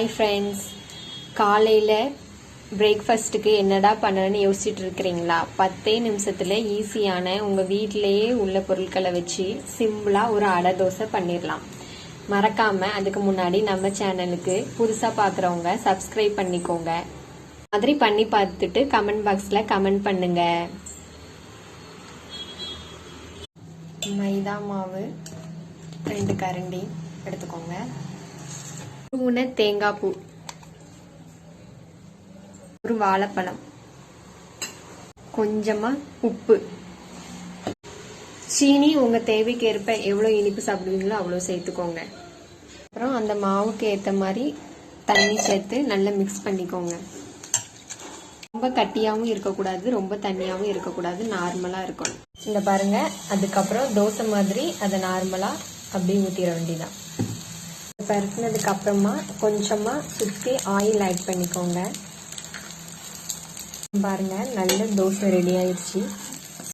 Hi friends காலையில் பிரேக்ஃபாஸ்ட்டுக்கு என்னடா பண்ணணும்னு யோசிச்சுட்டு இருக்கிறீங்களா? பத்தே நிமிஷத்தில் ஈஸியான உங்கள் வீட்டிலேயே உள்ள பொருட்களை வச்சு சிம்பிளாக ஒரு அடை தோசை பண்ணிடலாம். மறக்காமல் அதுக்கு முன்னாடி நம்ம சேனலுக்கு புதுசாக பார்க்குறவங்க சப்ஸ்கிரைப் பண்ணிக்கோங்க. மாதிரி பண்ணி பார்த்துட்டு கமெண்ட் பாக்ஸில் கமெண்ட் பண்ணுங்கள் மைதா மாவு ரெண்டு கரண்டி எடுத்துக்கோங்க. பூனை தேங்காய் பூ. ஒரு வாழைப்பழம். கொஞ்சமா உப்பு. சீனி உங்க தேவைக்கு ஏற்ப எவ்வளவு இனிப்பு சாப்பிடுவீங்களோ அவ்வளவு சேர்த்துக்கோங்க. அப்புறம் அந்த மாவுக்கு ஏத்த மாதிரி தண்ணி சேர்த்து நல்லா மிக்ஸ் பண்ணிக்கோங்க. ரொம்ப கட்டியாகவும் இருக்கக்கூடாது ரொம்ப தண்ணியாகவும் இருக்கக்கூடாது நார்மலாக இருக்கணும். இந்த பாருங்க அதுக்கப்புறம் தோசை மாதிரி அதை நார்மலாக அப்படியே ஊற்றிட வேண்டியதான் பரட்டினதுக்கு அப்புறமா கொஞ்சமா சுத்தி ஆயில் ஆட் பண்ணிக்கோங்க. பாருங்க நல்ல தோசை ரெடி ஆயிடுச்சு.